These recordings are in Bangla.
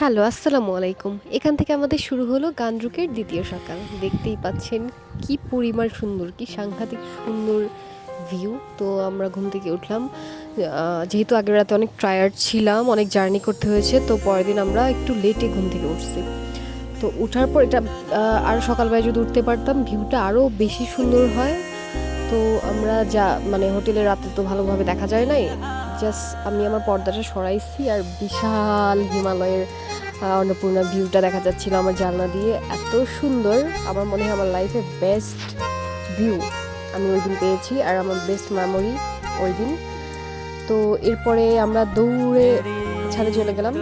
হ্যালো, আসসালামু আলাইকুম। এখান থেকে আমাদের শুরু হলো গান্দ্রুকের দ্বিতীয় সকাল। দেখতেই পাচ্ছেন কি পরিমাণ সুন্দর, কি সাংঘাতিক সুন্দর ভিউ তো আমরা ঘুম থেকে উঠলাম। যেহেতু আগের রাতে অনেক টায়ার্ড ছিলাম, অনেক জার্নি করতে হয়েছে, তো পরের দিন আমরা একটু লেটে ঘুম থেকে উঠছি। তো ওঠার পর এটা আরও সকালবেলায় যদি উঠতে পারতাম ভিউটা আরও বেশি সুন্দর হয়। তো আমরা যা মানে হোটেলে রাতে তো ভালোভাবে দেখা যায় নাই। জাস্ট আমি আমার পর্দাটা সরাইছি আর বিশাল হিমালয়ের অন্নপূর্ণা ভিউটা দেখা যাচ্ছিল আমার জানলা দিয়ে। এত সুন্দর, আমার মনে হয় আমার লাইফে বেস্ট ভিউ আমি ওই দিন পেয়েছি আর আমার বেস্ট মেমোরি ওই দিন। তো এরপরে আমরা দৌড়ে ছাদে চলে গেলাম।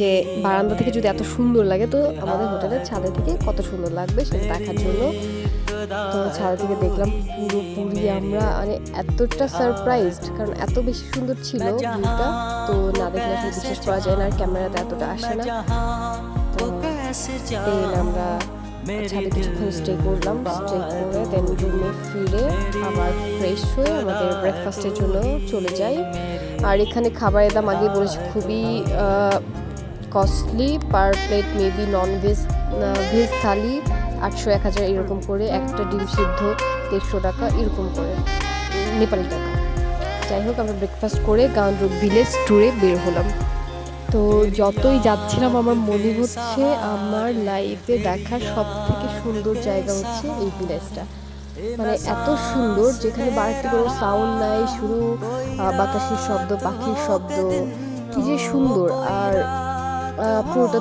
যে বারান্দা থেকে যদি এত সুন্দর লাগে, তো আমাদের হোটেলের ছাদে থেকে কত সুন্দর লাগবে সেটা দেখার জন্য। তো ছাদে থেকে দেখলাম পুরোপুরি আমরা মানে এতটা সারপ্রাইজড কারণ এত বেশি সুন্দর ছিল ভিউটা, তো না দেখলে আসলে বিশ্বাস করা যায় না, আর ক্যামেরাতে এতটা আসে না। তো আমরা ছাদে কিছুক্ষণ স্টে করলাম স্টে করে দেন রুমে ফিরে আবার ফ্রেশ হয়ে আমাদের ব্রেকফাস্টের জন্য চলে যাই। আর এখানে খাবারের দাম আগে বলেছি, খুবই costly per plate maybe non veg veg thali. আটশো এক হাজার এরকম করে একটা ডিম সিদ্ধ, দেড়শো টাকা এরকম করে, নেপালি টাকা। যাই হোক, আমরা ব্রেকফাস্ট করে গান্দ্রুক ভিলেজ ট্যুরে বের হলাম। তো যতই যাচ্ছিলাম, আমার মনে হচ্ছে আমার লাইফে দেখা সব থেকে সুন্দর জায়গা হচ্ছে এই ভিলেজটা মানে এত সুন্দর, যেখানে বাড়িতে কোনো সাউন্ড নাই শুরু বাতাসের শব্দ, পাখির শব্দ, কি যে সুন্দর। আর পুরোটা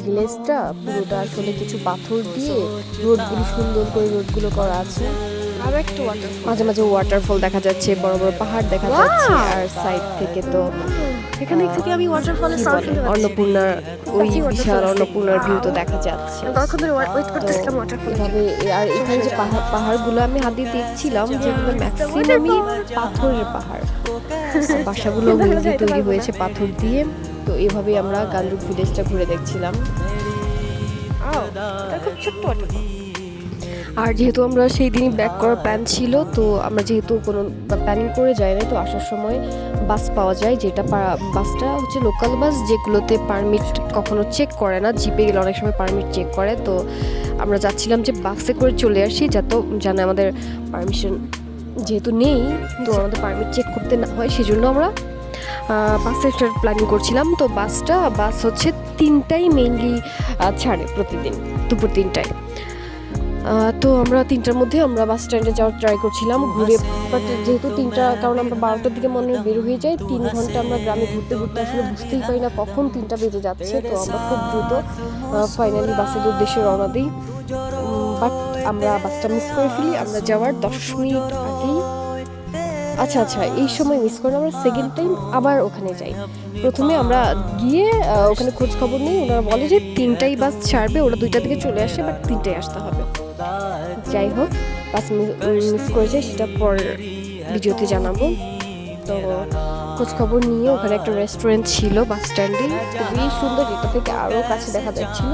ভিলেজটা পুরোটা আসলে কিছু পাথর দিয়ে রোডগুলো সুন্দর করে রোডগুলো করা আছে। আরও একটা মাঝে মাঝে ওয়াটারফল দেখা যাচ্ছে বড় বড় পাহাড় দেখা যাচ্ছে আর সাইড থেকে তো এখানে থেকে আমি ওয়াটারফলের সাউন্ড শুনতে পাচ্ছি। ওই বিশাল অন্নপূর্ণার ভিউ তো দেখা যাচ্ছে। তখন ধরে ওয়েট করতেছিলাম ওয়াটারফল এভাবে আর এখানে যে পাহাড় পাহাড়গুলো আমি হাত দিয়ে দেখছিলাম যেগুলো ম্যাক্সিমামই পাথরের পাহাড়। বাসাগুলো তৈরি হয়েছে পাথর দিয়ে। তো এভাবেই আমরা গান্ডুক ভিলেজটা ঘুরে দেখছিলাম। খুব ছোট্ট আর যেহেতু আমরা সেই দিনই ব্যাক করার প্ল্যান ছিল, তো আমরা যেহেতু কোনো প্ল্যানিং করে যাই নাই, তো আসার সময় বাস পাওয়া যায়, যেটা বাসটা হচ্ছে লোকাল বাস যেগুলোতে পারমিট কখনো চেক করে না জিপে গেলে অনেক সময় পারমিট চেক করে, তো আমরা যাচ্ছিলাম যে বাসে করে চলে আসি যাতে জানে আমাদের পারমিশন যেহেতু নেই, তো আমাদের পারমিট চেক করতে না হয়, সেজন্য আমরা বাসে একটা প্ল্যানিং করছিলাম, তো বাসটা বাস হচ্ছে তিনটাই মেইনলি ছাড়ে প্রতিদিন, দুপুর তিনটায়। তো আমরা তিনটার মধ্যে আমরা বাস স্ট্যান্ডে যাওয়ার ট্রাই করছিলাম, ঘুরে বাট যেহেতু তিনটা, কারণ আমরা বারোটার দিকে মনে বের হয়ে যাই, তিন ঘণ্টা আমরা গ্রামে ঘুরতে ঘুরতে আসলে বুঝতেই পারি না কখন তিনটা বেজে যাচ্ছে, তো আমরা খুব দ্রুত ফাইনালি বাসের উদ্দেশ্যে রওনা দিই। বাট আমরা বাসটা মিস করে ফেলি, আমরা যাওয়ার দশ মিনিট আগেই আচ্ছা আচ্ছা এই সময় মিস করে আমরা সেকেন্ড টাইম আবার ওখানে যাই। প্রথমে আমরা গিয়ে ওখানে খোঁজ খবর নিই, ওনারা বলে যে তিনটাই বাস ছাড়বে, ওরা দুইটা থেকে চলে আসে বাট তিনটায় আসতে হবে। যাই হোক বাস মিস করে যায় সেটা পর ভিডিওতে জানাব। তো খোঁজ খবর নিয়ে ওখানে একটা রেস্টুরেন্ট ছিল বাস স্ট্যান্ডে খুবই সুন্দর, যেটা থেকে আরও কাছে দেখা যাচ্ছিল।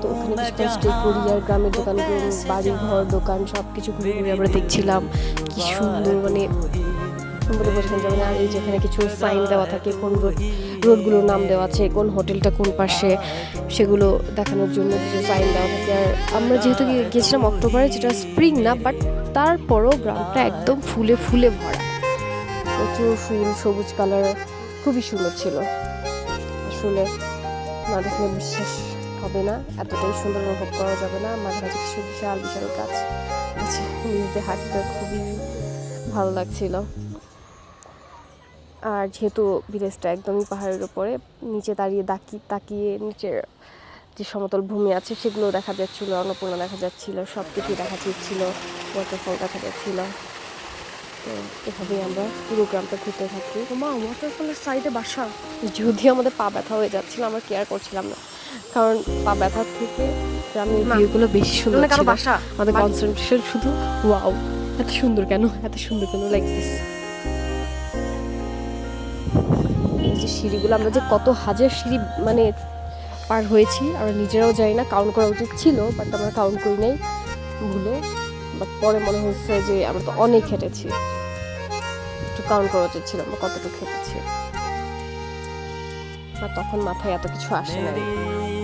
তো ওখানে কিছুক্ষণ স্টে করি আর গ্রামের দোকানগুলো বাড়ি ঘর দোকান সব কিছু ঘুরে ঘুরে আমরা দেখছিলাম। কি সুন্দর মানে বলে বোঝানো যাবে না আর এই যেখানে কিছু সাইন দেওয়া থাকে, কোন রোড রোডগুলোর নাম দেওয়া আছে, কোন হোটেলটা কোন পাশে, সেগুলো দেখানোর জন্য কিছু সাইন দেওয়া থাকে। আর আমরা যেহেতু গিয়ে- গিয়েছিলাম অক্টোবরে, যেটা স্প্রিং না বাট তারপরও গ্রামটা একদম ফুলে ফুলে ভরা। প্রচুর ফুল, সবুজ কালার খুবই সুন্দর ছিল। আসলে না দেখলে বিশ্বাস হবে না, এতটাই সুন্দর অনুভব করা যাবে না। মাঝে মাঝে কিছু বিশাল বিশাল গাছ আছে নিজেদের হাঁটতে খুবই ভালো লাগছিল। আর যেহেতু ভিলেজটা একদমই পাহাড়ের উপরে নিচে দাঁড়িয়ে তাকি তাকিয়ে নিচের যে সমতল ভূমি আছে সেগুলো দেখা যাচ্ছিল অন্নপূর্ণা দেখা যাচ্ছিল সব কিছুই দেখা যাচ্ছিল ওয়াটারফল দেখা যাচ্ছিল। তো এভাবেই আমরা পুরো গ্রামটা ঘুরতে থাকি। মা ওয়াটারফলের সাইডে বাসা। যদিও আমাদের পা ব্যথা হয়ে যাচ্ছিল আমরা কেয়ার করছিলাম না। কারণ পা ব্যথার থেকে গ্রামের ভিউগুলো বেশি সুন্দর মানে ছিল। বাসা। আমাদের কনসেন্ট্রেশন শুধু ওয়াও এত সুন্দর কেন? এত সুন্দর কেন? লাইক দিস এই যে সিঁড়িগুলো, আমরা যে কত হাজার সিঁড়ি মানে পার হয়েছি, আমরা নিজেরাও জানি না কাউন্ট করা উচিত ছিল বাট আমরা কাউন্ট করি নাই ভুলে। বাট পরে মনে হচ্ছে যে আমরা তো অনেক হেঁটেছি। একটু কাউন্ট করা উচিত ছিল, আমরা কতটুকু হেঁটেছি। আর তখন মাথায় এত কিছু আসে নাই।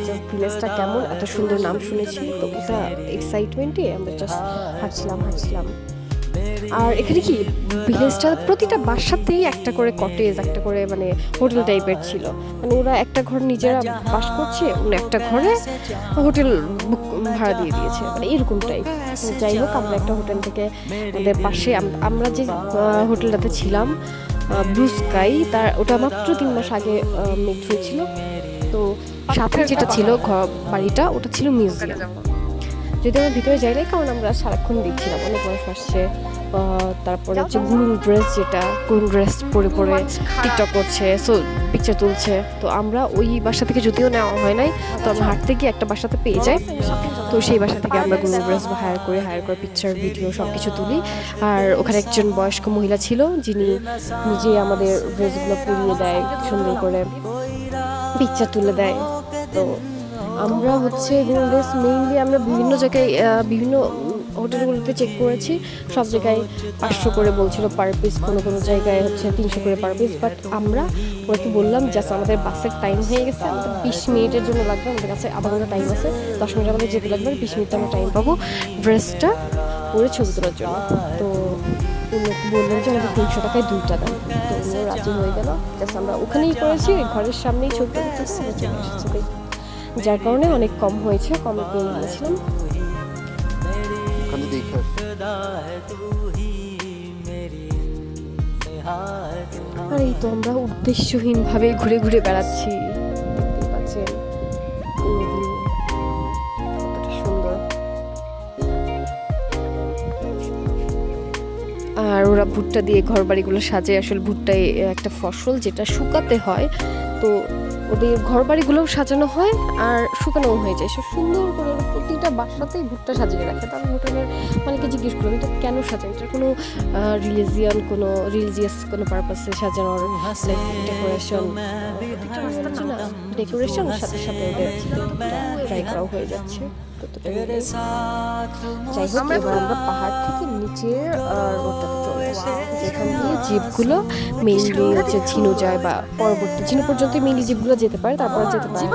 জাস্ট ভিলেজটা কেমন? এত সুন্দর নাম শুনেছি, তো এটা এক্সাইটমেন্টে আমরা জাস্ট হাঁটছিলাম হাঁটছিলাম। আর এখানে কি ভিলেজটা প্রতিটা বাসাতেই একটা করে কটেজ একটা করে মানে হোটেল টাইপের ছিল। মানে ওরা একটা ঘর নিজেরা বাস করছে একটা ঘরে হোটেল বুক ভাড়া দিয়ে দিয়েছে। মানে এরকম টাইপ যাই হোক, আমরা একটা হোটেল থেকে আমাদের পাশে আমরা যে হোটেলটাতে ছিলাম ব্লু স্কাই তার ওটা মাত্র তিন মাস আগে মেট হয়েছিল। তো সাথে যেটা ছিল বাড়িটা, ওটা ছিল মিউজিয়াম যদি আমরা ভিতরে যাই নাই, কারণ আমরা সারাক্ষণ দেখছিলাম, অনেক মানুষ আসছে। তারপরে হচ্ছে গুরুং ড্রেস যেটা গুরুং ড্রেস পরে পরে টিকটক করছে সো পিকচার তুলছে। তো আমরা ওই বাসা থেকে যদিও নেওয়া হয় নাই তো আমরা হাঁটতে গিয়ে একটা বাসাতে পেয়ে যাই। তো সেই বাসা থেকে আমরা গুরুং ড্রেস হায়ার করে হায়ার করে পিকচার ভিডিও সব কিছু তুলি। আর ওখানে একজন বয়স্ক মহিলা ছিল যিনি নিজে আমাদের ড্রেসগুলো পরিয়ে দেয় সুন্দর করে পিকচার তুলে দেয়। তো আমরা হচ্ছে ড্রেস মেইনলি আমরা বিভিন্ন জায়গায় বিভিন্ন হোটেলগুলোতে চেক করেছি, সব জায়গায় পাঁচশো করে বলছিল পার পিস কোনো কোনো জায়গায় হচ্ছে তিনশো করে পার পিস বাট আমরা ওকে বললাম জাস্ট আমাদের বাসের টাইম হয়ে গেছে, আমাদের বিশ মিনিটের জন্য লাগবে, আমাদের কাছে আধা ঘণ্টা টাইম আছে, দশ মিনিট আমাদের যেতে লাগবে, বিশ মিনিট আমরা টাইম পাবো। ড্রেসটা পরে ছবি তোলার জন্য। তো বললেন যে, আমাদের তিনশো টাকায় দুইটা দেন তো রাজি হয়ে গেল। জাস্ট আমরা ওখানেই করেছি, ঘরের সামনেই ছবি তুলতে যার কারণে অনেক কম হয়েছে, কম পেয়ে গিয়েছিলাম। আর এই তো আমরা উদ্দেশ্যহীনভাবে ঘুরে ঘুরে বেড়াচ্ছি। সুন্দর। আর ওরা ভুট্টা দিয়ে ঘর বাড়িগুলো সাজে। আসলে ভুট্টাই একটা ফসল যেটা শুকাতে হয়, তো ওদের ঘর বাড়িগুলোও সাজানো হয় আর শুকানোও হয়ে যায়। সব সুন্দর করে প্রতিটা বাসাতেই ভুট্টা সাজিয়ে রাখে। তো আমি হোটেলের মালিককে জিজ্ঞেস করলাম, এটা কেন সাজায় এটার কোনো রিলিজিয়ান কোনো রিলিজিয়াস কোনো পারপাসে সাজানোর ডেকোরেশন ডেকোরেশন সাথে সাথে ওদের ট্রাই করাও হয়ে যাচ্ছে। যাই হোক আমরা পাহাড় থেকে নিচে রোডটাতে চলে যেখানে দিয়ে জিপগুলো মেইনলি হচ্ছে ঝিনো যায় বা পরবর্তী ঝিনো পর্যন্ত মেইনলি জিপগুলো যেতে পারে, তারপর যেতে পারে।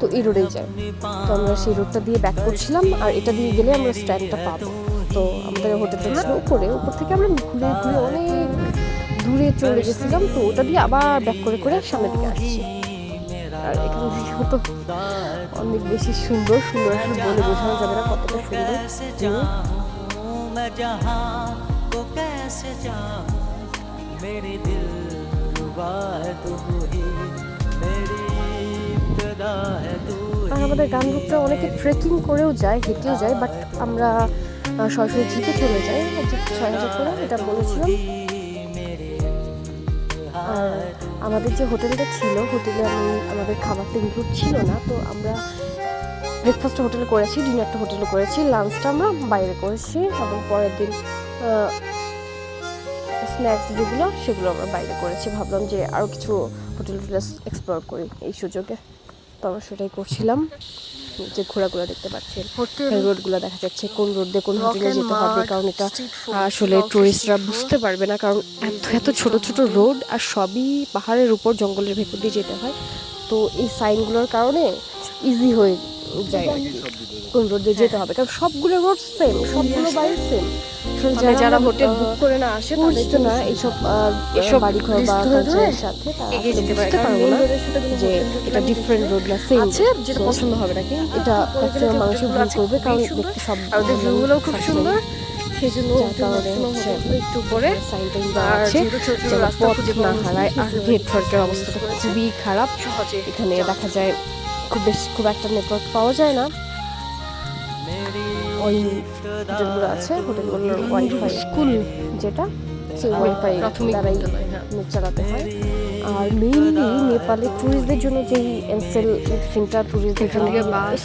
তো এই রোডে যায়। তো আমরা সেই রোডটা দিয়ে ব্যাক করছিলাম আর এটা দিয়ে গেলে আমরা স্ট্যান্ডটা পাবো। তো আমাদের হোটেলটা ছিল উপরে, উপর থেকে আমরা ঘুরে ঘুরে অনেক দূরে চলে গেছিলাম, তো ওটা দিয়ে আবার ব্যাক করে করে সামনের দিকে আসছি। আর এখান থেকেও তো অনেক বেশি সুন্দর সুন্দর বলে বোঝানো যাবে না কতটা সুন্দর। कैसे जाऊँ मेरी दिल रुबा है तू ही मेरी इब्तदा है तू আর আমাদের গান গ্রুপটা অনেকে ট্রেকিং করেও যায় হেঁটেও যায় বাট আমরা আহ, সরাসরি জিপে চলে যাই জিপ ছয় হাজার করে এটা বলেছিলাম আর আমাদের যে হোটেলটা ছিল হোটেলে আমি আমাদের খাবারটা ইনক্লুড ছিল না তো আমরা ব্রেকফাস্টটা হোটেলে করেছি ডিনারটা হোটেলে করেছি লাঞ্চটা আমরা বাইরে করেছি এবং পরের দিন স্ন্যাক্স যেগুলো সেগুলো আমরা বাইরে করেছি। ভাবলাম যে আরও কিছু হোটেল টোটেল এক্সপ্লোর করি এই সুযোগে। তো আমরা সেটাই করছিলাম। যে ঘোরাগুলো দেখতে পাচ্ছেন। রোডগুলো দেখা যাচ্ছে কোন রোড দিয়ে কোন হোটেলে যেতে হবে কারণ এটা আসলে টুরিস্টরা বুঝতে পারবে না কারণ এত এত ছোট ছোট রোড আর সবই পাহাড়ের উপর জঙ্গলের ভেতর দিয়ে যেতে হয়। তো এই সাইনগুলোর কারণে ইজি হয়ে কোন রোড দিয়ে যেতে হবে? কারণ সবগুলো রোড সেম সবগুলো বাড়ি সেম মানে যারা হোটেল বুক করে না আসে বুঝতে না এইসব এসব বাড়ি ঘর বা কালচারের সাথে এগিয়ে যেতে বুঝতে পারব না যে এটা ডিফারেন্ট রোড না সেম আছে যেটা পছন্দ হবে না কিন্তু এটা পরে ম্যাক্সিমাম হোটেলগুলো ভুল করবে কারণ দেখতে সব আর ওদের ভিউগুলোও খুব সুন্দর সেই জন্য একটু পথ না হারায় আর মুশকিল, নেটওয়ার্কের অবস্থাটা খুবই খারাপ। এখানে দেখা যায় খুব বেশি খুব একটা নেটওয়ার্ক পাওয়া যায় না। ওই হোটেলগুলো আছে হোটেলগুলোর ওয়াইফাই স্কুল। যেটা সেই ওয়াইফাই দ্বারাই হ্যাঁ। নেট চালাতে হয়। আর মেইনলি নেপালে ট্যুরিস্টদের জন্য যেই এনসেল সিমটা ট্যুরিস্টদের জন্য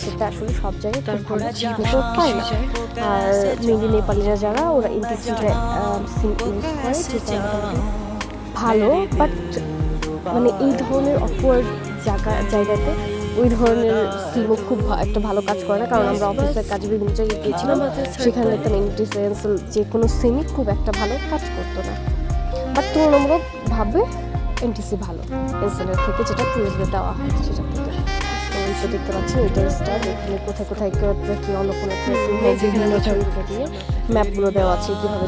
সেটা আসলে সব জায়গায় খুব তারপর ভালো নেটওয়ার্ক পায় না। আর মেইনলি নেপালিরা যারা ওরা ইন্টারসিমটা সিম ইউজ করে যেটা ভালো বাট মানে এই ধরনের অপওয়ার্ড জায়গা জায়গাতে ওই ধরনের সিমও খুব একটা ভালো কাজ করে না, কারণ আমরা অফিসের কাজে বিভিন্ন জায়গায় গিয়েছিলাম, সেখানে একটা ইন্টারসেন্সিয়াল যে কোনো সিমই খুব একটা ভালো কাজ করতো না। বাট তুলনামূলকভাবে এনটিসি ভালো এসএলের থেকে যেটা ট্যুরিস্টদের দেওয়া হয়, সেটা থেকে। দেখতে স্টার এখানে কোথায় কোথায় অন্য কোনো ম্যাপগুলো দেওয়া আছে, কীভাবে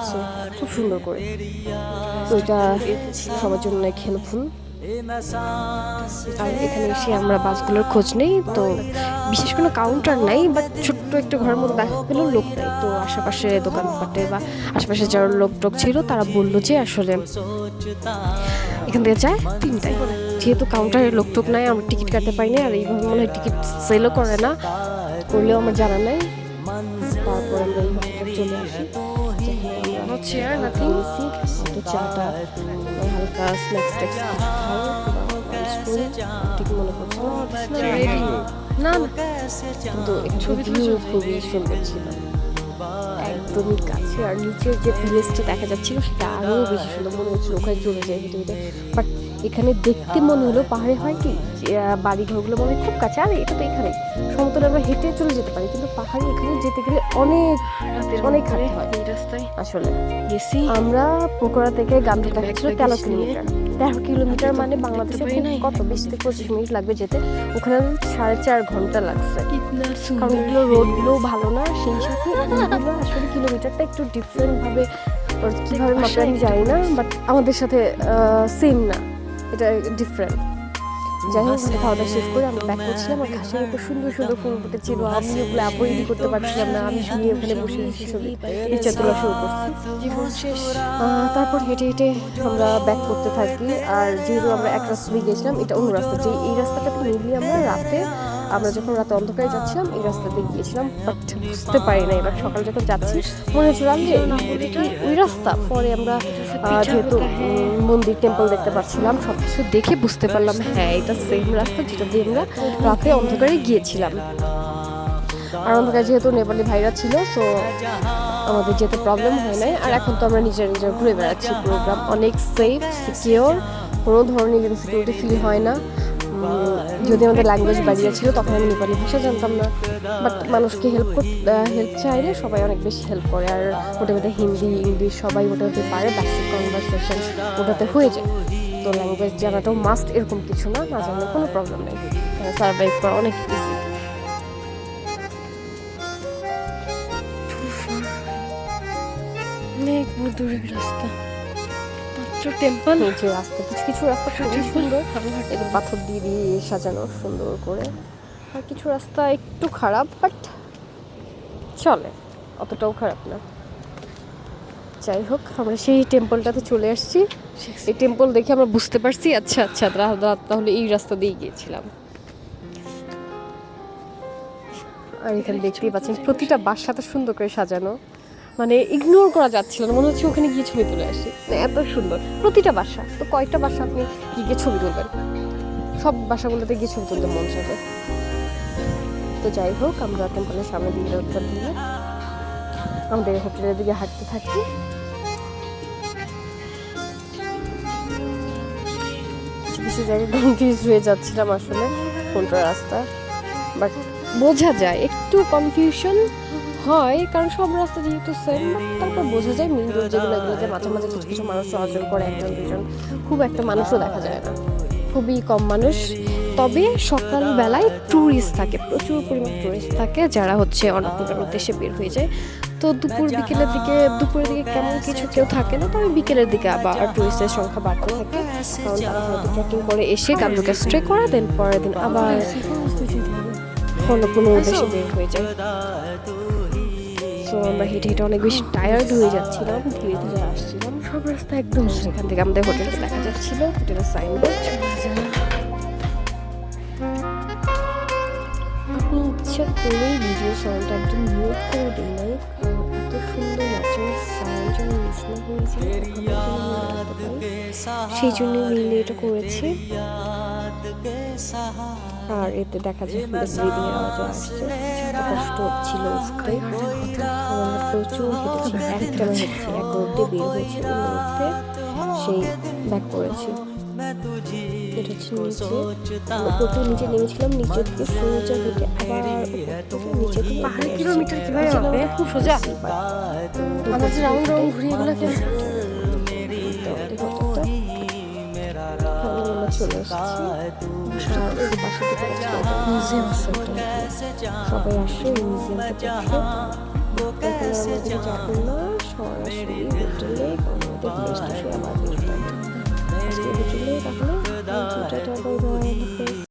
আছে, খুব সুন্দর করে। এটা সবার জন্য হেল্পফুল আর এখানে এসে আমরা বাসগুলোর খোঁজ নেই, তো বিশেষ কোনো কাউন্টার নাই বাট ছোট্ট একটা ঘরের মধ্যে দেখা পেলেও লোক নেই তো আশেপাশে দোকানপাটে বা আশেপাশে যারা লোক টোক ছিল, তারা বলল যে আসলে এখান থেকে যায় তিনটায়। যেহেতু কাউন্টারে লোক টোক নাই, আমরা টিকিট কাটতে পারি না আর এইভাবে মনে হয় টিকিট সেলও করে না করলেও আমার জানা নাই। তারপর আমরা চলে আসি। আর নাথিং তো চাটা হালকা স্ন্যাক্স ট্যাক্স ঠিক মনে পড়ছে না না কিন্তু ভিউ খুবই সুন্দর ছিল একদমই কাছে আর নিচের যে ভিলেজটা দেখা যাচ্ছিল সেটা আরও বেশি সুন্দর মনে হচ্ছিল ওখানে চলে যায় হেঁটে বাট এখানে দেখতে মনে হলো পাহাড়ে হয় কি বাড়িঘরগুলো মনে হয় খুব কাছে। আর এটা তো এখানে সমতলে আমরা হেঁটে চলে যেতে পারি কিন্তু পাহাড়ে এখানে যেতে গেলে অনেক অনেক হাঁটতে হয়। এই রাস্তায় আসলে। আমরা পোকরা থেকে দেখা ছিল তেরো। কিলোমিটার। তেরো কিলোমিটার মানে বাংলাদেশে কত? বিশ থেকে পঁচিশ মিনিট লাগবে যেতে। ওখানে সাড়ে চার ঘণ্টা লাগছে। কারণ এগুলো রোডগুলো ভালো না সেই সাথে এগুলো আসলে কিলোমিটারটা একটু ডিফারেন্ট ভাবে ওর কীভাবে মাপে আমি জানি না বাট আমাদের সাথে সেম না। এটা ডিফারেন্ট যাই হোক আমরা খাওয়া শেষ করে আমরা ব্যাক করছিলাম আর ঘাসের উপর সুন্দর সুন্দর ফুল ফুটেছিল আমি ওগুলো অ্যাভয়েডই করতে পারছিলাম না। আমি শুনিয়ে ওখানে বসে বসে ছবি। ইচ্ছা তোলা শুরু করছি। তারপর হেঁটে হেঁটে আমরা ব্যাক করতে থাকি। আর যেহেতু আমরা এক রাস্তা দিয়ে গেছিলাম এটা অন্য রাস্তা। যে এই রাস্তাটাতে মেনলি আমরা রাতে আমরা যখন রাতে অন্ধকারে যাচ্ছিলাম, এই রাস্তা দিয়ে গিয়েছিলাম। বাট বুঝতে পারি না এবার সকাল যখন যাচ্ছি, মনে হচ্ছিল যে ওই রাস্তা। পরে আমরা যেহেতু মন্দির টেম্পল দেখতে পাচ্ছিলাম সব কিছু দেখে বুঝতে পারলাম হ্যাঁ এটা সেম রাস্তা যেটা দিয়ে আমরা রাতে অন্ধকারে গিয়েছিলাম। আর অন্ধকারে যেহেতু নেপালি ভাইরা ছিল সো আমাদের যেতে প্রবলেম হয় নাই আর এখন তো আমরা নিজের নিজের ঘুরে বেড়াচ্ছি প্রোগ্রাম অনেক সেফ সিকিওর কোনো ধরনের ইনসিকিউরিটি ফিল হয় না। যদি আমাদের ল্যাঙ্গুয়েজ বাড়িয়ে ছিল তখন আমি নেপালি ভাষা জানতাম না। বাট মানুষকে হেল্প করতে হেল্প চাইলে সবাই অনেক বেশি হেল্প করে। আর মধ্যে হিন্দি ইংলিশ সবাই ওটাতে পারে বেসিক কনভারসেশন ওটাতে হয়ে যায়। তো ল্যাঙ্গুয়েজ জানাটাও মাস্ট এরকম কিছু না না জানলে কোনো প্রবলেম নেই। সার্ভাইভ করা অনেক ইজি অনেক দূরের রাস্তা। মাত্র টেম্পল রাস্তা কিছু রাস্তা খুবই সুন্দর। পাথর দিয়ে দিয়ে সাজানো সুন্দর করে। আর কিছু রাস্তা একটু খারাপ বাট চলে। অতটাও খারাপ না। যাই হোক আমরা সেই টেম্পলটাতে চলে আসছি। এই টেম্পল দেখে আমরা বুঝতে পারছি আচ্ছা আচ্ছা তাহলে এই রাস্তা দিয়ে গিয়েছিলাম। আর এখানে দেখতেই পাচ্ছেন প্রতিটা বাসাটা সুন্দর করে সাজানো। মানে ইগনোর করা যাচ্ছিল না। মনে হচ্ছে ওখানে গিয়ে ছবি তুলে আসি। এত সুন্দর। প্রতিটা বাসা। তো কয়টা বাসা আপনি কি গিয়ে ছবি তুলবেন? সব বাসাগুলোতে গিয়ে ছবি তুলতে মন চাবে তো যাই হোক আমরা টেম্পলের সামনে দিয়ে রোডটা দিয়ে আমাদের হোটেলের দিকে হাঁটতে থাকি। কিছু কিছু জায়গায় কনফিউজ হয়ে যাচ্ছিলাম আসলে। কোনটা রাস্তা? বাট বোঝা যায় একটু কনফিউশন হয়, কারণ সব রাস্তা যেহেতু সেম তারপর বোঝা যায় মেন রোড যেগুলো, এগুলোতে মাঝে মাঝে কিছু কিছু মানুষ চলাচল করে, একজন, দুজন, খুব একটা মানুষও দেখা যায় না। খুবই কম মানুষ। তবে সকালবেলায় ট্যুরিস্ট থাকে, প্রচুর পরিমাণ ট্যুরিস্ট থাকে, যারা হচ্ছে অন্নপূর্ণার উদ্দেশ্যে বের হয়ে যায়। তো দুপুর, বিকেলের দিকে, দুপুরের দিকে কেমন কিছু কেউ থাকে না, তবে বিকেলের দিকে আবার ট্যুরিস্টের সংখ্যা বাড়তে থাকে। কারণ তারা হয়তো ট্রেকিং করে এসে গান্ধুকে স্ট্রে করে দেন পরের দিন আবার অন্নপূর্ণার উদ্দেশ্যে বের হয়ে যায়। সো আমরা হেঁটে হেঁটে অনেক বেশি টায়ার্ড হয়ে যাচ্ছিলাম ধীরে ধীরে আসছিলাম। সব রাস্তা একদম সেখান থেকে আমাদের হোটেলটা দেখা যাচ্ছিল হোটেলের সাইনবোর্ড আমি ইচ্ছা করেই ভিডিও সাউন্ডটা একদম মিউট করে দিই নাই এত সুন্দর ন্যাচারাল সাউন্ড যেন মিস না হয়ে যায়। সেই জন্যই মেনলি এটা করেছি। আর এতে দেখা যায় আমাদের ব্রিদিং আওয়াজও আসছে। কষ্ট হচ্ছিল উঠতে আমরা প্রচুর হেঁটেছি একটা হেঁটেছি এক রোডে বের হয়েছি রোডে সেই ব্যাক করেছি। এটা হচ্ছে নিচে। নেমেছিলাম নিচে থেকে সোজা হেঁটে আবার নিচে পাহাড়ি কিলোমিটার। কীভাবে হবে? খুব সোজা। আমরা যে রাউন্ড রাউন্ড ঘুরি এগুলো চলে এসেছি পাশে থেকে মিউজিয়াম সবাই আসছে এই মিউজিয়ামটা দেখে এখানে আমাদের যা করল সরাসরি হোটেলে আমাদের রেস্টুরেন্টে আমাদের হোটেলে রাখল টাটা বাই বাই